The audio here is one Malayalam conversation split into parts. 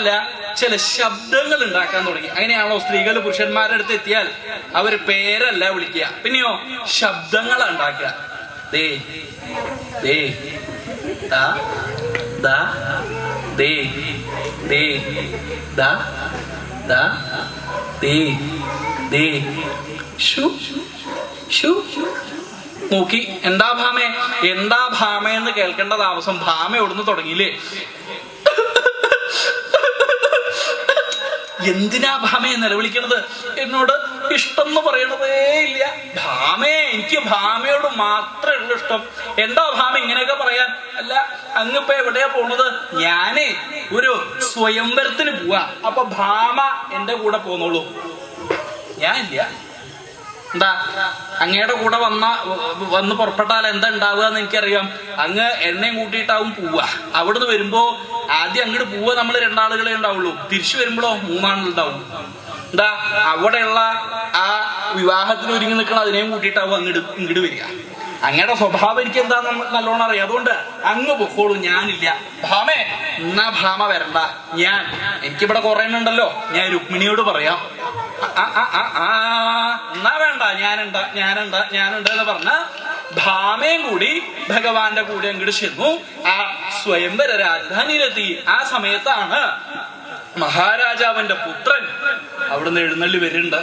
അല്ല ചില ശബ്ദങ്ങൾ ഉണ്ടാക്കാൻ തുടങ്ങി. അങ്ങനെയാണോ സ്ത്രീകൾ പുരുഷന്മാരുടെ അടുത്ത് എത്തിയാൽ? അവർ പേരല്ല വിളിക്കുക. പിന്നെയോ ശബ്ദങ്ങൾ ഉണ്ടാക്കുക. ദേ ദേ ദാ ദാ ദേ ദേ നോക്കി എന്താ ഭാമേ? എന്താ ഭാമ എന്ന് കേൾക്കേണ്ട താമസം ഭാമ എവിടുന്ന് തുടങ്ങിയില്ലേ? എന്തിനാ ഭാമയെ നിലവിളിക്കണത് എന്നോട് ഇഷ്ടം എന്ന് പറയണതേ ഇല്ല. ഭാമേ എനിക്ക് ഭാമയോട് മാത്രമേ ഉള്ളൂ ഇഷ്ടം. എന്താ ഭാമ ഇങ്ങനെയൊക്കെ പറയാൻ? അല്ല അങ്ങിപ്പോ എവിടെയാ പോണത്? ഞാനേ ഒരു സ്വയംവരത്തിന് പോവാ. അപ്പൊ ഭാമ എന്റെ കൂടെ പോന്നോളൂ. ഞാൻ ഇല്ല എന്താ? അങ്ങയുടെ കൂടെ വന്ന വന്ന് പുറപ്പെട്ടാൽ എന്താ ഉണ്ടാവുക എന്ന് എനിക്കറിയാം. അങ്ങ് എണ്ണയും കൂട്ടിയിട്ടാവും പോവുക. അവിടുന്ന് വരുമ്പോ ആദ്യം അങ്ങോട്ട് പോവുക നമ്മൾ രണ്ടാളുകളെ ഉണ്ടാവുള്ളൂ. തിരിച്ചു വരുമ്പോഴോ മൂന്നാളുണ്ടാവും. എന്താ അവിടെയുള്ള ആ വിവാഹത്തിന് ഒരുങ്ങി നിൽക്കണം അതിനെയും കൂട്ടിയിട്ടാവും അങ്ങോട്ട് ഇങ്ങോട്ട് വരിക. അങ്ങയുടെ സ്വഭാവം എനിക്ക് എന്താന്ന് നല്ലോണം അറിയാം. അതുകൊണ്ട് അങ്ങ് പൊക്കോളൂ ഞാനില്ല. ഭാമേ എന്നാ ഭാമ വരണ്ട. ഞാൻ എനിക്കിവിടെ കുറെ ഉണ്ടല്ലോ. ഞാൻ രുക്മിണിയോട് പറയാം. എന്നാ വേണ്ട ഞാനുണ്ട് ഞാനുണ്ട് ഞാനുണ്ട് എന്ന് പറഞ്ഞ ഭാമയും കൂടി ഭഗവാന്റെ കൂടെ അങ്ങോട്ട് ചെന്നു. ആ സ്വയംവര രാജധാനിയിലെത്തി. ആ സമയത്താണ് മഹാരാജാവിന്റെ പുത്രൻ അവിടുന്ന് എഴുന്നള്ളി വരുന്നുണ്ട്.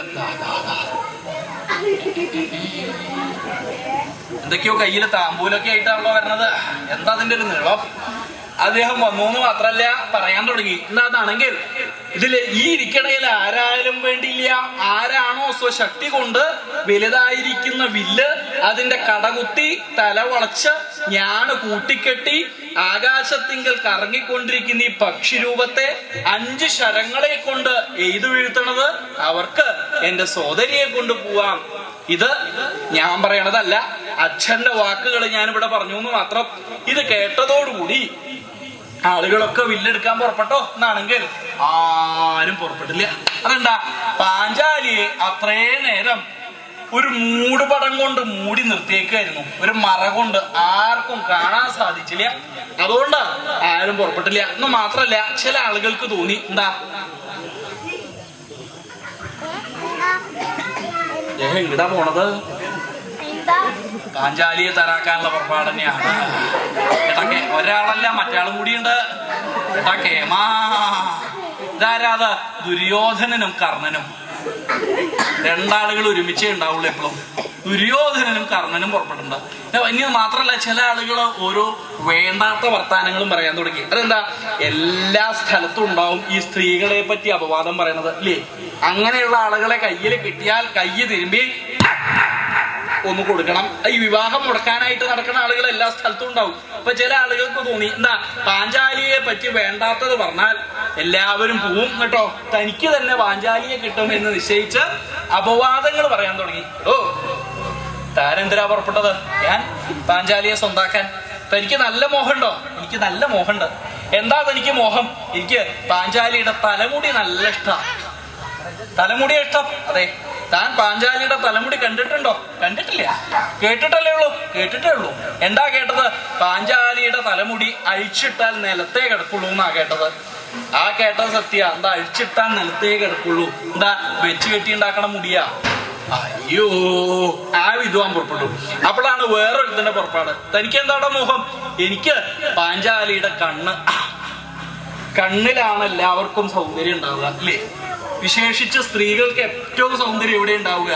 എന്തൊക്കെയോ കയ്യിൽ താമ്പൂലൊക്കെ ആയിട്ടാണല്ലോ വരണത് എന്താ അതിന്റെ ഒരു നീളം അദ്ദേഹം വന്നു എന്ന് മാത്രല്ല പറയാൻ തുടങ്ങി. എന്താണെങ്കിൽ ഇതിൽ ഈ ഇരിക്കണയിൽ ആരായാലും വേണ്ടിയില്ല. ആരാണോ സ്വശക്തി കൊണ്ട് വലുതായിരിക്കുന്ന വില്ല് അതിന്റെ കടകുത്തി തല വളച്ച് ഞാൻ കൂട്ടിക്കെട്ടി ആകാശത്തിങ്കൽ കറങ്ങിക്കൊണ്ടിരിക്കുന്ന ഈ പക്ഷി രൂപത്തെ അഞ്ച് ശരങ്ങളെ കൊണ്ട് എയ്തു വീഴ്ത്തണത് അവർക്ക് എന്റെ സോദരിയെ കൊണ്ട് പോവാം. ഇത് ഞാൻ പറയണതല്ല. അച്ഛന്റെ വാക്കുകൾ ഞാനിവിടെ ഇവിടെ പറഞ്ഞു എന്ന് മാത്രം ഇത് കേട്ടതോടുകൂടി ആളുകളൊക്കെ വില്ലെടുക്കാൻ പുറപ്പെട്ടോ എന്നാണെങ്കിൽ ആരും പുറപ്പെട്ടില്ല. അതെന്താ? പാഞ്ചാലിയെ അത്രേ നേരം ഒരു മൂടുപടം കൊണ്ട് മൂടി നിർത്തിയേക്കായിരുന്നു. ഒരു മറ കൊണ്ട് ആർക്കും കാണാൻ സാധിച്ചില്ല. അതുകൊണ്ട് ആരും പുറപ്പെട്ടില്ല. എന്ന് മാത്രല്ല ചില ആളുകൾക്ക് തോന്നി. എന്താ? എങ്ങടാ പോണത്? എന്താ പാഞ്ചാലിയെ തരാക്കാനുള്ള പുറപ്പാട് തന്നെയാണ് ഏട്ടാക്കെ ഒരാളല്ല മറ്റാളും കൂടിയുണ്ട്. ഏട്ടാക്കേമാ ഇതാരാത്? ദുര്യോധനനും കർണനും. രണ്ടാളുകൾ ഒരുമിച്ചേ ഉണ്ടാവുള്ളൂ എപ്പോഴും. ദുര്യോധനനും കർണനും പുറപ്പെട്ടിട്ടുണ്ട് ഇനി മാത്രല്ല ചില ആളുകൾ ഓരോ വേണ്ടാത്ത വർത്താനങ്ങളും പറയാൻ തുടങ്ങി. അതെന്താ? എല്ലാ സ്ഥലത്തും ഉണ്ടാവും ഈ സ്ത്രീകളെ പറ്റി അപവാദം പറയണത് അല്ലേ? അങ്ങനെയുള്ള ആളുകളെ കയ്യിൽ കിട്ടിയാൽ കയ്യ് തിരുമ്പി ഒന്ന് കൊടുക്കണം. ഈ വിവാഹം മുടക്കാനായിട്ട് നടക്കുന്ന ആളുകൾ എല്ലാ സ്ഥലത്തും ഉണ്ടാവും. അപ്പൊ ചില ആളുകൾക്ക് തോന്നി എന്താ പാഞ്ചാലിയെ പറ്റി വേണ്ടാത്തത് പറഞ്ഞാൽ എല്ലാവരും പോവും കേട്ടോ. തനിക്ക് തന്നെ പാഞ്ചാലിയെ കിട്ടും എന്ന് നിശ്ചയിച്ച് അപവാദങ്ങൾ പറയാൻ തുടങ്ങി. ഓ താരെന്തിനാ പുറപ്പെട്ടത്? ഞാൻ പാഞ്ചാലിയെ സ്വന്താക്കാൻ. തനിക്ക് നല്ല മോഹമുണ്ടോ? എനിക്ക് നല്ല മോഹമുണ്ട്. എന്താ തനിക്ക് മോഹം? എനിക്ക് പാഞ്ചാലിയുടെ തലമുടി നല്ല ഇഷ്ടമാണ് തലമുടി ഇഷ്ടം. അതെ. താൻ പാഞ്ചാലിയുടെ തലമുടി കണ്ടിട്ടുണ്ടോ? കണ്ടിട്ടില്ല. കേട്ടിട്ടല്ലേ ഉള്ളൂ? കേട്ടിട്ടേ ഉള്ളൂ. എന്താ കേട്ടത്? പാഞ്ചാലിയുടെ തലമുടി അഴിച്ചിട്ടാൽ നിലത്തേ കിടക്കുള്ളൂ എന്നാ കേട്ടത്. ആ കേട്ടത് സത്യ. എന്താ അഴിച്ചിട്ടാൽ നിലത്തേ കിടക്കുള്ളൂ? എന്താ വെച്ച് കെട്ടി ഉണ്ടാക്കണ മുടിയാ? അയ്യോ ആ വിധവാൻ പുറപ്പെട്ടു. അപ്പോഴാണ് വേറൊരുത്തിന്റെ പുറപ്പാട്. തനിക്ക് എന്താടോ മോഹം? എനിക്ക് പാഞ്ചാലിയുടെ കണ്ണ്. കണ്ണിലാണ് എല്ലാവർക്കും സൗന്ദര്യം ഉണ്ടാവുക അല്ലേ? വിശേഷിച്ച് സ്ത്രീകൾക്ക് ഏറ്റവും സൗന്ദര്യം എവിടെ ഉണ്ടാവുക?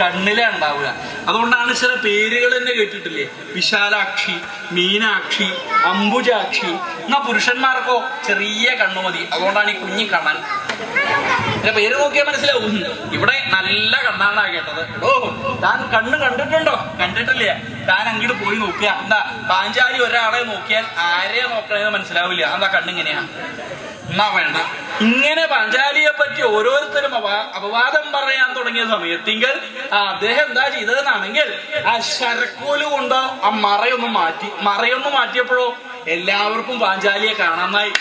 കണ്ണിലെ ഉണ്ടാവുക. അതുകൊണ്ടാണ് ചില പേരുകൾ തന്നെ കേട്ടിട്ടില്ലേ? വിശാലാക്ഷി മീനാക്ഷി അംബുജാക്ഷി. എന്നാ പുരുഷന്മാർക്കോ ചെറിയ കണ്ണു മതി. അതുകൊണ്ടാണ് ഈ കുഞ്ഞി കണ്ണൻ. എന്റെ പേര് നോക്കിയാൽ മനസ്സിലാവും. ഇവിടെ നല്ല കണ്ണാണ് കേട്ടത്. ഓ താൻ കണ്ണ് കണ്ടിട്ടുണ്ടോ? കണ്ടിട്ടില്ലേ? താൻ അങ്ങോട്ട് പോയി നോക്കിയാ. എന്താ പാഞ്ചാലി ഒരാളെ നോക്കിയാൽ ആരെയാ നോക്കണേന്ന് മനസ്സിലാവില്ല. എന്താ കണ്ണിങ്ങനെയാ? എന്നാ വേണ്ട ഇങ്ങനെ പഞ്ചാലിയെ പറ്റി ഓരോരുത്തരും അപ- അപവാദം പറയാൻ തുടങ്ങിയ സമയത്തെങ്കിൽ അദ്ദേഹം എന്താ ചെയ്തതെന്നാണെങ്കിൽ ആ ശരക്കോൽ കൊണ്ട് ആ മറയൊന്ന് മാറ്റി മറയൊന്ന് മാറ്റിയപ്പോഴോ എല്ലാവർക്കും പാഞ്ചാലിയെ കാണാമായി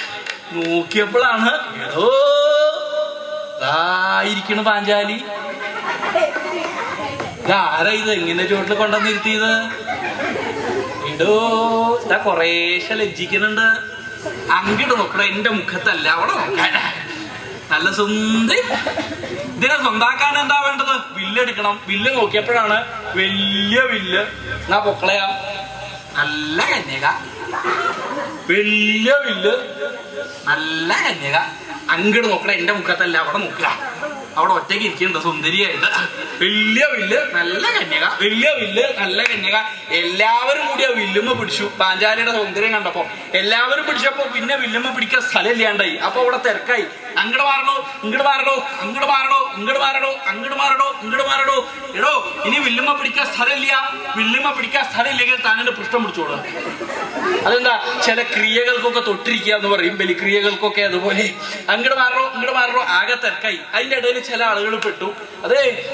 നോക്കിയപ്പോഴാണ് ഏതോ ഇരിക്കണ പാഞ്ചാലി. ഇതാരാ ഇത്? എങ്ങനെ ചുവട്ടിൽ കൊണ്ടുവന്നിരുത്തിയത് ഇടോ ഇതാ കൊറേശ്ശെ ലജ്ജിക്കുന്നുണ്ട്. അങ്ങോട്ട് നോക്കണ എന്റെ മുഖത്തല്ല. അവിടെ നല്ല സുന്ദരി. ഇതിനെ സ്വന്താക്കാൻ എന്താ വേണ്ടത്? വില്ല് എടുക്കണം. വില്ല് നോക്കിയപ്പോഴാണ് വലിയ വില്ല് എന്നാ പൊക്കളയാ നല്ല കന്യക. വലിയ വില്ല് നല്ല കന്യക. അങ്ങോട്ട് നോക്കണ എന്റെ മുഖത്തല്ല. അവിടെ നോക്കുക. അവിടെ ഒറ്റയ്ക്ക് ഇരിക്കുന്നുണ്ട് സുന്ദരിയായിട്ട് വലിയ വില്ല് നല്ല കന്യക. വലിയ വില്ല് നല്ല കന്യക. എല്ലാവരും കൂടി ആ വില്ലുമ്മ പിടിച്ചു. പാഞ്ചാലിയുടെ സൗന്ദര്യം കണ്ടപ്പോ. എല്ലാവരും പിടിച്ചപ്പോ പിന്നെ വില്ലുമ്മ പിടിക്കാൻ സ്ഥലം ഇല്ലാണ്ടായി അപ്പൊ അവിടെ തിരക്കായി. അങ്ങോട്ട് മാറണോ ഇങ്ങോട്ട് മാറണോ അങ്ങട് മാറണോ ഇങ്ങോട്ട് മാറണോ അങ്ങോട്ട് മാറണോ ഇങ്ങോട്ട് മാറണോ? എടോ ഇനി വില്ലുമ്മ പിടിക്കാൻ സ്ഥലമില്ല. വില്ലുമ്മ പിടിക്കാൻ സ്ഥലമില്ലെങ്കിൽ താനെ പൃഷ്ഠം പിടിച്ചോളാം അതെന്താ? ചില ക്രിയകൾക്കൊക്കെ തൊട്ടിരിക്കുക എന്ന് പറയും ബലിക്രിയകൾക്കൊക്കെ അതുപോലെ. അങ്ങോട്ട് മാറണോ ഇങ്ങോട്ട് മാറണോ? ആകെ തിരക്കായി. അതിന്റെ ഇടയിൽ ചില ആളുകൾ പെട്ടു. അതെ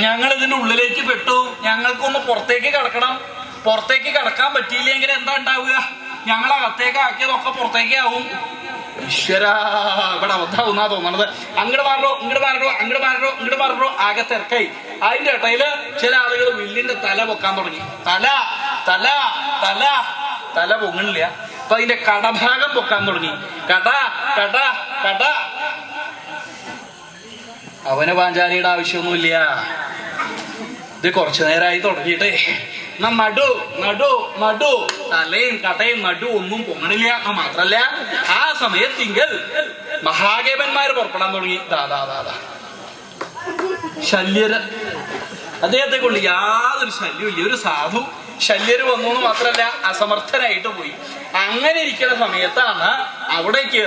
ഞങ്ങൾ ഇതിന്റെ ഉള്ളിലേക്ക് പെട്ടു. ഞങ്ങൾക്കൊന്ന് പുറത്തേക്ക് കിടക്കണം. പുറത്തേക്ക് കിടക്കാൻ പറ്റിയില്ലെങ്കിൽ എന്താ ഉണ്ടാവുക? ഞങ്ങൾ അകത്തേക്ക് ആക്കിയതൊക്കെ പുറത്തേക്ക് ആവും. ഈശ്വര ഇവിടെ അബദ്ധാവുന്നാ തോന്നണത്. അങ്ങോട്ട് മാറണോ ഇങ്ങോട്ട് മാറണോ അങ്ങോട്ട് മാറണോ ഇങ്ങോട്ട് മാറണോ ആകെ തിരക്കായി. അതിന്റെ ഇടയിൽ ചില ആളുകൾ വില്ലിന്റെ തല പൊക്കാൻ തുടങ്ങി. തല തല തല തല പൊങ്ങണില്ല. അപ്പൊ അതിന്റെ കടഭാഗം പൊക്കാൻ തുടങ്ങി. കട കട കട. അവന് പാഞ്ചാലിയുടെ ആവശ്യമൊന്നുമില്ല. ഇത് കുറച്ചു നേരമായി തുടങ്ങിയിട്ട്. എന്നാ നടു നടു തലയും കടയും നടു ഒന്നും പൊങ്ങണില്ല മാത്രല്ല. ആ സമയത്തിങ്കിൽ മഹാദേവന്മാര് പുറപ്പെടാൻ തുടങ്ങി. ദാദാ ദാദാ ശല്യര്. അദ്ദേഹത്തെ കൊണ്ട് യാതൊരു ശല്യമില്ല ഒരു സാധു ശല്യര് വന്നു എന്ന് മാത്രല്ല അസമർത്ഥനായിട്ട് പോയി. അങ്ങനെ ഇരിക്കുന്ന സമയത്താണ് അവിടേക്ക്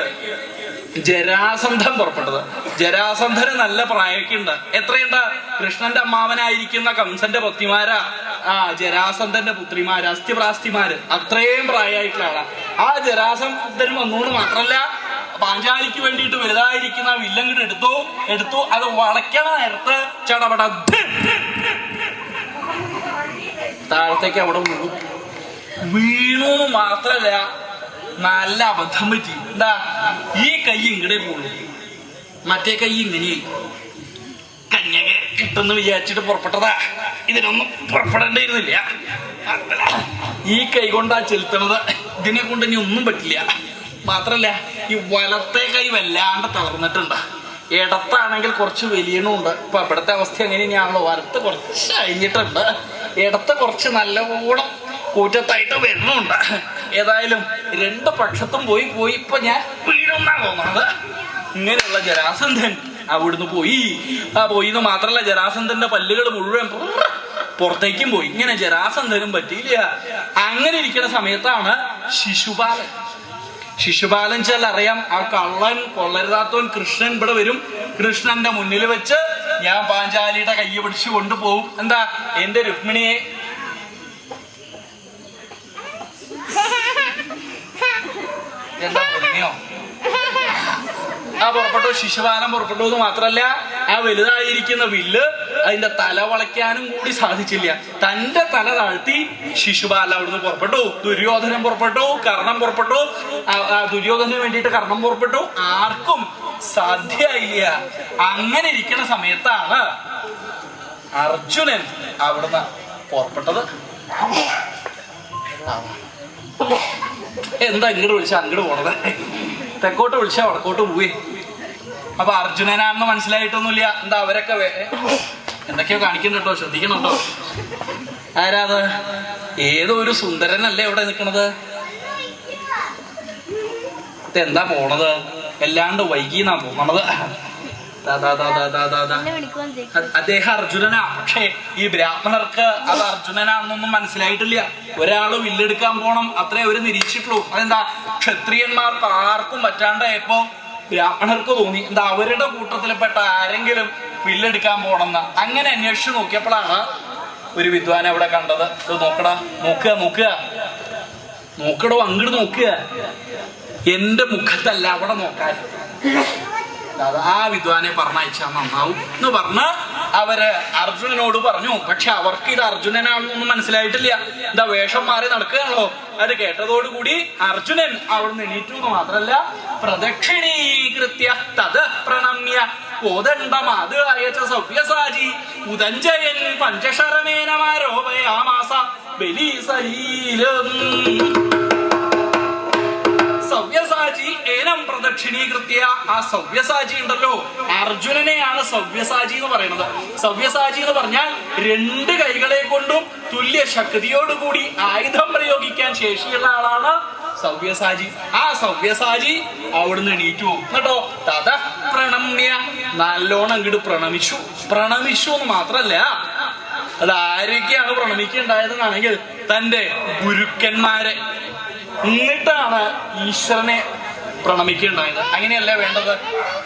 ജരാസന്ധം പുറപ്പെട്ടത്. ജരാസന്ധന് നല്ല പ്രായമൊക്കെ ഉണ്ട്. എത്രയുണ്ട്? കൃഷ്ണന്റെ അമ്മാവനായിരിക്കുന്ന കംസന്റെ പത്നിമാരാ ആ ജരാസന്ധന്റെ പുത്രിമാര് അസ്ഥിപ്രാസ്തിമാര്. അത്രയും പ്രായമായിട്ടുള്ള ആളാ. ആ ജരാസന്ധൻ വന്നു എന്ന് മാത്രല്ല പാഞ്ചാലിക്ക് വേണ്ടിയിട്ട് വലുതായിരിക്കുന്ന വില്ലങ്ങിട്ട് എടുത്തു എടുത്തു അത് വളയ്ക്കണ നേരത്ത് ചടപട. താഴത്തേക്ക് അവിടെ വീണു. മാത്രല്ല നല്ല അബദ്ധം പറ്റി. എന്താ ഈ കൈ ഇങ്ങടെ പോളൂ മറ്റേ കൈ ഇങ്ങനെയായി. കന്യക കിട്ടുമെന്ന് വിചാരിച്ചിട്ട് പുറപ്പെട്ടതാ. ഇതിനൊന്നും പുറപ്പെടേണ്ടിയിരുന്നില്ല. ഈ കൈ കൊണ്ടാ ചെലുത്തണത്. ഇതിനെ കൊണ്ട് ഇനി ഒന്നും പറ്റില്ല. മാത്രല്ല ഈ വലത്തെ കൈ വല്ലാണ്ട് തളർന്നിട്ടുണ്ട്. ഇടത്താണെങ്കിൽ കുറച്ച് വലിയണുണ്ട്. ഇപ്പൊ ഇവിടുത്തെ അവസ്ഥ എങ്ങനെയാണല്ലോ? വലത്ത് കുറച്ച് അഴിഞ്ഞിട്ടുണ്ട്. ഇടത്ത് കുറച്ച് നല്ലോണം കൂറ്റത്തായിട്ട് വരുന്നുണ്ട്. ഏതായാലും രണ്ട് പക്ഷത്തും പോയി പോയി ഇപ്പൊ ഞാൻ വീഴുന്നാ തോന്നുന്നത് ഇങ്ങനെയുള്ള ജരാസന്ധൻ. അവിടുന്ന് പോയി. ആ പോയി എന്ന് മാത്രല്ല ജരാസന്ധന്റെ പല്ലുകൾ മുഴുവൻ പുറത്തേക്കും പോയി. ഇങ്ങനെ ജരാസന്ധനും പറ്റിയില്ല. അങ്ങനെ ഇരിക്കുന്ന സമയത്താണ് ശിശുപാലൻ. ശിശുപാലൻ ചെല്ലാം അറിയാം ആ കള്ളൻ കൊള്ളരുതാത്തവൻ കൃഷ്ണൻ ഇവിടെ വരും. കൃഷ്ണന്റെ മുന്നിൽ വെച്ച് ഞാൻ പാഞ്ചാലിയുടെ കൈ പിടിച്ചു കൊണ്ടുപോകും. എന്താ? എന്റെ രുക്മിണിയെ. എന്താ ആ പുറപ്പെട്ടു ശിശുപാലം പുറപ്പെട്ടു എന്ന് മാത്രല്ല ആ വലുതായിരിക്കുന്ന വില്ല് അതിന്റെ തല വളയ്ക്കാനും കൂടി സാധിച്ചില്ല. തന്റെ തല താഴ്ത്തി ശിശുപാലം അവിടുന്ന് പുറപ്പെട്ടു. ദുര്യോധനം പുറപ്പെട്ടു കർണം പുറപ്പെട്ടു. ദുര്യോധനന് വേണ്ടിയിട്ട് കർണം പുറപ്പെട്ടു. ആർക്കും സാധ്യമായില്ല അങ്ങനെ ഇരിക്കുന്ന സമയത്താണ് അർജുനൻ അവിടുന്ന് പുറപ്പെട്ടത്. എന്താ ഇങ്ങോട്ട് വിളിച്ച? അങ്ങോട്ട് പോണത്. തെക്കോട്ട് വിളിച്ച വടക്കോട്ട് പോയി അപ്പൊ അർജുനനാണെന്ന് മനസ്സിലായിട്ടൊന്നുമില്ല. എന്താ അവരൊക്കെ എന്തൊക്കെയോ കാണിക്കുന്നുണ്ട് കേട്ടോ. ശ്രദ്ധിക്കണം കേട്ടോ. ആരാത് ഏതോ ഒരു സുന്ദരനല്ലേ ഇവിടെ നിൽക്കണത് ഇതെന്താ പോണത്? എല്ലാണ്ട് വൈകിന്നാ തോന്നണത്. അദ്ദേഹം അർജുനനാ. പക്ഷേ ഈ ബ്രാഹ്മണർക്ക് അത് അർജുനനാണെന്നൊന്നും മനസ്സിലായിട്ടില്ല. ഒരാൾ വില്ലെടുക്കാൻ പോണം. അത്രേ അവർ നിരീക്ഷിച്ചിട്ടുള്ളൂ അതെന്താ? ക്ഷത്രിയന്മാർക്ക് ആർക്കും പറ്റാണ്ടായപ്പോ ബ്രാഹ്മണർക്ക് തോന്നി. എന്താ അവരുടെ കൂട്ടത്തിൽപ്പെട്ട ആരെങ്കിലും വില്ലെടുക്കാൻ പോണെന്ന്. അങ്ങനെ അന്വേഷിച്ചു നോക്കിയപ്പോഴാണ് ഒരു വിദ്വാൻ അവിടെ കണ്ടത്. ഇത് നോക്കടാ. നോക്കുക നോക്കുക. നോക്കടോ അങ്ങോട്ട് നോക്കുക. എന്റെ മുഖത്തല്ല അവിടെ നോക്കാൻ. ആ വിദ്വാനെ പറഞ്ഞയച്ചാൽ നന്നാവും എന്ന് പറഞ്ഞ് അവർ അർജുനനോട് പറഞ്ഞു. പക്ഷെ അവർക്ക് ഇത് അർജുനനാണെന്നൊന്നും മനസ്സിലായിട്ടില്ല. എന്താ വേഷം മാറി നടക്കുകയാണല്ലോ അത് കേട്ടതോടുകൂടി അർജുനൻ അവിടുന്ന് എണീറ്റു എന്ന് മാത്രല്ല പ്രദക്ഷിണീകൃത്യ തത് പ്രണമ്യ കോദണ്ഡമാത് സവ്യസാജി ഉദഞ്ചയൻ പഞ്ചശരമേനമാരോപയാമാസ സവ്യസാ പ്രദക്ഷിണീകൃത്യ ആ സവ്യസാചി ഉണ്ടല്ലോ. അർജുനനെയാണ് സവ്യസാചി എന്ന് പറയുന്നത്. സവ്യസാചി എന്ന് പറഞ്ഞാൽ രണ്ട് കൈകളെ കൊണ്ടും തുല്യ ശക്തിയോടുകൂടി ആയുധം പ്രയോഗിക്കാൻ ശേഷിയുള്ള ആളാണ് സവ്യസാചി. ആ സവ്യസാചി അവിടുന്ന് എണീറ്റു. എന്നിട്ടോ തഥ പ്രണമ്യ നല്ലോണം അങ്ങോട്ട് പ്രണമിച്ചു. പ്രണമിച്ചു എന്ന് മാത്രല്ല അത് ആരൊക്കെയാണ് പ്രണമിക്കുണ്ടായതെന്നാണെങ്കിൽ തന്റെ ഗുരുക്കന്മാരെ. എന്നിട്ടാണ് ഈശ്വരനെ പ്രണമിക്കുകയുണ്ടായത് അങ്ങനെയല്ലേ വേണ്ടത്?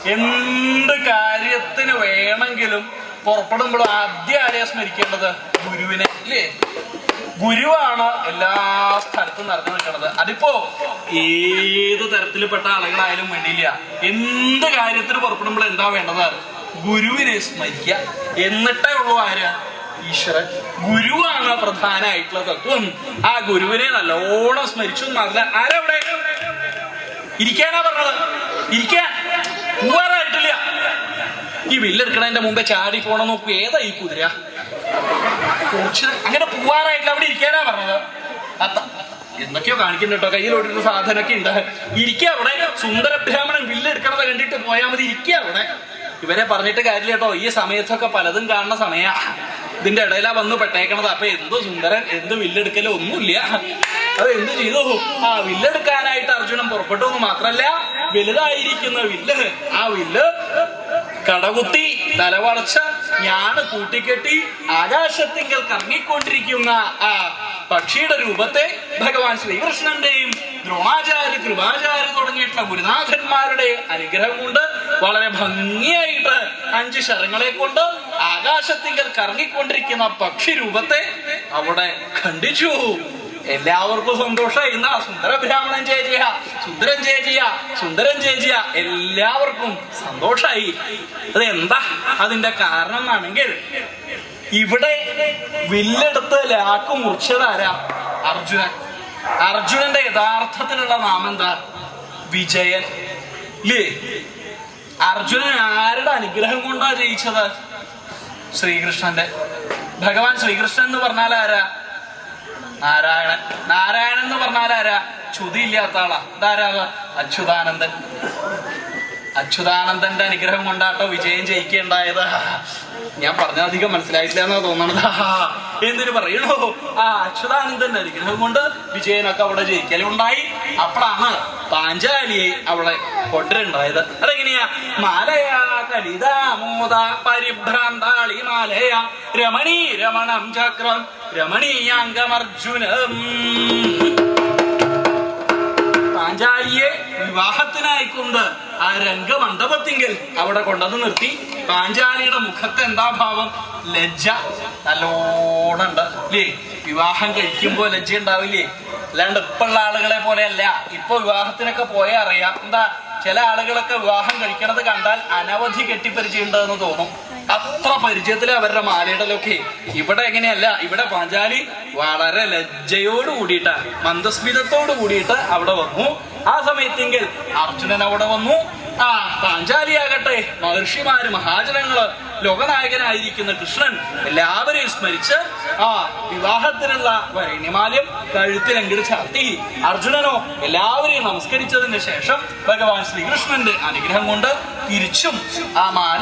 എന്ത് കാര്യത്തിന് വേണമെങ്കിലും പുറപ്പെടുമ്പോൾ ആദ്യം ആരെയാ സ്മരിക്കേണ്ടത്? ഗുരുവിനെ അല്ലേ ഗുരുവാണ് എല്ലാ സ്ഥലത്തും നിറഞ്ഞു നിൽക്കുന്നത്. അതിപ്പോ ഏത് തരത്തിൽപ്പെട്ട ആളുകളായാലും വേണ്ടിയില്ല. എന്ത് കാര്യത്തിന് പുറപ്പെടുമ്പോൾ എന്താ വേണ്ടത്? ഗുരുവിനെ സ്മരിക്കുക. എന്നിട്ടേ ഉള്ളൂ ആര്? ഈശ്വരൻ. ഗുരുവാണ് പ്രധാനമായിട്ടുള്ള തത്വം. ആ ഗുരുവിനെ നല്ലോണം സ്മരിച്ചു. എന്ന് മാത്രമല്ല ആരവിടെ ഇരിക്കാനാ പറഞ്ഞത്. ഇരിക്കാൻ പോവാറായിട്ടില്ല. ഈ വില്ലെടുക്കണതിന്റെ മുമ്പേ ചാടി പോണം നോക്കൂ. ഏതാ ഈ കുതിര? അങ്ങനെ പോവാറായിട്ടില്ല. അവിടെ ഇരിക്കാനാ പറഞ്ഞത്. അത്ത എന്തൊക്കെയോ കേട്ടോ. കയ്യിലോട്ടൊരു സാധനമൊക്കെ ഉണ്ട്. ഇരിക്കുക അവിടെ. സുന്ദര ബ്രാഹ്മണൻ വില്ലെടുക്കണത് കണ്ടിട്ട് പോയാൽ മതി. ഇരിക്കുക അവിടെ. ഇവരെ പറഞ്ഞിട്ട് കാര്യമില്ല കേട്ടോ. ഈ സമയത്തൊക്കെ പലതും കാണുന്ന സമയ. ഇതിന്റെ ഇടയിലാ വന്ന് പെട്ടേക്കണത്. അപ്പൊ എന്ത് സുന്ദരൻ എന്ത് വില്ലെടുക്കലോ ഒന്നുമില്ല. അത് എന്ത് ചെയ്തു? ആ വില്ലെടുക്കാനായിട്ട് അർജുനൻ പുറപ്പെട്ടു എന്ന് മാത്രല്ല വലുതായിരിക്കുന്ന വില്ല് ആ വില്ല് കടകുത്തി തലവളച്ച് ഞാണ് കൂട്ടിക്കെട്ടി ആകാശത്തിങ്കൽ കറങ്ങിക്കൊണ്ടിരിക്കുന്ന ആ പക്ഷിയുടെ രൂപത്തെ ഭഗവാൻ ശ്രീകൃഷ്ണന്റെയും ദ്രോണാചാര്യ കൃപാചാര്യ തുടങ്ങിയിട്ടുള്ള ഗുരുനാഥന്മാരുടെ അനുഗ്രഹം കൊണ്ട് വളരെ ഭംഗിയായിട്ട് അഞ്ച് ശരങ്ങളെ കൊണ്ട് ആകാശത്തിങ്കൽ കറങ്ങിക്കൊണ്ടിരിക്കുന്ന പക്ഷി രൂപത്തെ അവിടെ ഖണ്ഡിച്ചു എല്ലാവർക്കും സന്തോഷമായി എന്നാ സുന്ദര ബ്രാഹ്മണൻ ചേച്ചിയ സുന്ദരൻ ജയ സുന്ദരൻ ജയ എല്ലാവർക്കും സന്തോഷമായി അത് എന്താ അതിന്റെ കാരണം എന്നാണെങ്കിൽ ഇവിടെ വില്ലെടുത്ത് ലാക്ക് മുറിച്ചതാരാ? അർജുനൻ. അർജുനന്റെ യഥാർത്ഥത്തിലുള്ള നാമം എന്താ വിജയൻ. ഇല്ലേ അർജുനൻ ആരുടെ അനുഗ്രഹം കൊണ്ടാ ജയിച്ചത്? ശ്രീകൃഷ്ണന്റെ. ഭഗവാൻ ശ്രീകൃഷ്ണൻ എന്ന് പറഞ്ഞാൽ ആരാ? നാരായണൻ. നാരായണൻ എന്ന് പറഞ്ഞാൽ ആരാ? ചുതിയില്ലാത്ത ആളാ. ഇതാരാ? അച്യുതാനന്ദൻ. അച്യുതാനന്ദന്റെ അനുഗ്രഹം കൊണ്ടാട്ടോ വിജയം ജയിക്കേണ്ടായത്. ഞാൻ പറഞ്ഞ അധികം മനസ്സിലായിട്ടില്ല എന്നാ തോന്നണത്. എന്തിനു പറയണോ? ആ അച്യുതാനന്ദന്റെ അനുഗ്രഹം കൊണ്ട് വിജയനൊക്കെ അവിടെ ജയിക്കലും ഉണ്ടായി അപ്പോഴാണ് പാഞ്ചാലിയെ അവളെ കൊണ്ടുണ്ടായത് അതെങ്ങനെയാ? മാലയാ കലിതാമോദ പരിഭ്രാന്താളി മാലയ രമണീ രമണം ചക്രം രമണീയാംഗമർജുനം. പാഞ്ചാലിയെ വിവാഹത്തിനായി കൊണ്ട് ആ രംഗമണ്ഡപത്തിങ്കിൽ അവിടെ കൊണ്ടുവന്ന് നിർത്തി. പാഞ്ചാലിയുടെ മുഖത്ത് എന്താ ഭാവം? ലജ്ജ. നല്ലോണുണ്ട്. അല്ലേ വിവാഹം കഴിക്കുമ്പോ ലജ്ജ ഉണ്ടാവില്ലേ? അല്ലാണ്ട് ഇപ്പുള്ള ആളുകളെ പോലെയല്ല. ഇപ്പൊ വിവാഹത്തിനൊക്കെ പോയാൽ അറിയാം. എന്താ? ചില ആളുകളൊക്കെ വിവാഹം കഴിക്കണത് കണ്ടാൽ അനവധി കെട്ടിപ്പരിചയം ഉണ്ടെന്ന് തോന്നും. അത്ര പരിചയത്തിൽ അവരുടെ മാലയിടലൊക്കെ. ഇവിടെ എങ്ങനെയല്ല? ഇവിടെ പാഞ്ചാലി വളരെ ലജ്ജയോട് കൂടിയിട്ട് മന്ദസ്മിതത്തോട് കൂടിയിട്ട് അവിടെ വന്നു. ആ സമയത്തെങ്കിൽ അർജുനൻ അവിടെ വന്നു. ആ പാഞ്ചാലിയാകട്ടെ മഹർഷിമാര് മഹാജനങ്ങൾ ലോകനായകനായിരിക്കുന്ന കൃഷ്ണൻ എല്ലാവരെയും സ്മരിച്ച് ആ വിവാഹത്തിനുള്ള വരണ്യമാലയം കഴുത്തിൽ അങ്ങോട്ട് ചാർത്തി. അർജുനനോ എല്ലാവരെയും നമസ്കരിച്ചതിന് ശേഷം ഭഗവാൻ ശ്രീകൃഷ്ണന്റെ അനുഗ്രഹം കൊണ്ട് തിരിച്ചും ആ മാല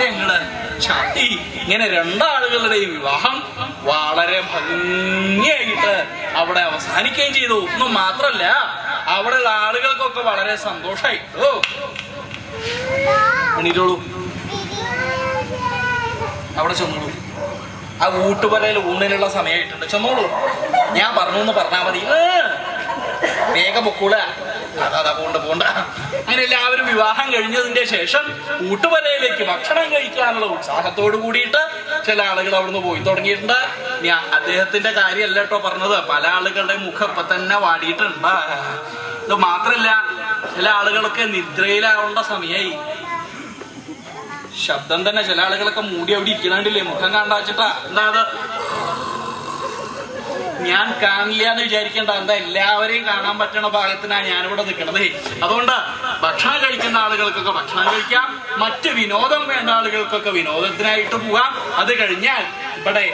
ചാർത്തി. ഇങ്ങനെ രണ്ടാളുകളുടെയും വിവാഹം വളരെ ഭംഗിയായിട്ട് അവിടെ അവസാനിക്കുകയും ചെയ്തു. ഒന്നും മാത്രല്ല അവിടെയുള്ള ആളുകൾക്കൊക്കെ വളരെ സന്തോഷമായി ഓ. എണീറ്റോളൂ. അവിടെ ചെന്നോളൂ. ആ വീട്ടുപറയിൽ ഊണിനുള്ള സമയമായിട്ടുണ്ട്. ചെന്നോളൂ. ഞാൻ പറഞ്ഞു എന്ന് പറഞ്ഞാൽ മതി. വേഗം പൊക്കൂല അതാ പോണ്ട പോണ്ട. അങ്ങനെ എല്ലാവരും വിവാഹം കഴിഞ്ഞതിന്റെ ശേഷം കൂട്ടുപലയിലേക്ക് ഭക്ഷണം കഴിക്കാനുള്ള ഉത്സാഹത്തോട് കൂടിയിട്ട് ചില ആളുകൾ അവിടുന്ന് പോയി തുടങ്ങിയിട്ടുണ്ട്. ഞാൻ അദ്ദേഹത്തിന്റെ കാര്യമല്ല കേട്ടോ പറഞ്ഞത്. പല ആളുകളുടെ മുഖം ഇപ്പൊ തന്നെ വാടിയിട്ടുണ്ട്. ഇത് മാത്രല്ല ചില ആളുകളൊക്കെ നിദ്രയിലാവേണ്ട സമയമായി ശബ്ദം തന്നെ ചില ആളുകളൊക്കെ മൂടി അവിടെ ഇരിക്കണണ്ടില്ലേ മുഖം കണ്ടാച്ചിട്ടാ എന്താ അത്? ഞാൻ കാണില്ല എന്ന് വിചാരിക്കേണ്ട. എന്താ എല്ലാവരെയും കാണാൻ പറ്റണ ഭാഗത്തിനാണ് ഞാനിവിടെ നിൽക്കണത് അതുകൊണ്ട് ഭക്ഷണം കഴിക്കുന്ന ആളുകൾക്കൊക്കെ ഭക്ഷണം കഴിക്കാം. മറ്റ് വിനോദം വേണ്ട ആളുകൾക്കൊക്കെ വിനോദത്തിനായിട്ട് പോകാം. അത് കഴിഞ്ഞാൽ ഇവിടെ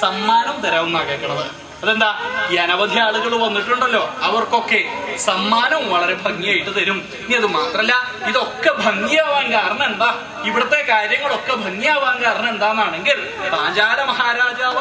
സമ്മാനം തരാമെന്നാണ് കേൾക്കണത് അതെന്താ? ഈ അനവധി ആളുകൾ വന്നിട്ടുണ്ടല്ലോ. അവർക്കൊക്കെ സമ്മാനവും വളരെ ഭംഗിയായിട്ട് തരും. ഇനി അത് മാത്രല്ല ഇതൊക്കെ ഭംഗിയാവാൻ കാരണം എന്താ? ഇവിടുത്തെ കാര്യങ്ങളൊക്കെ ഭംഗിയാവാൻ കാരണം എന്താന്നാണെങ്കിൽ പാഞ്ചാല മഹാരാജാവ്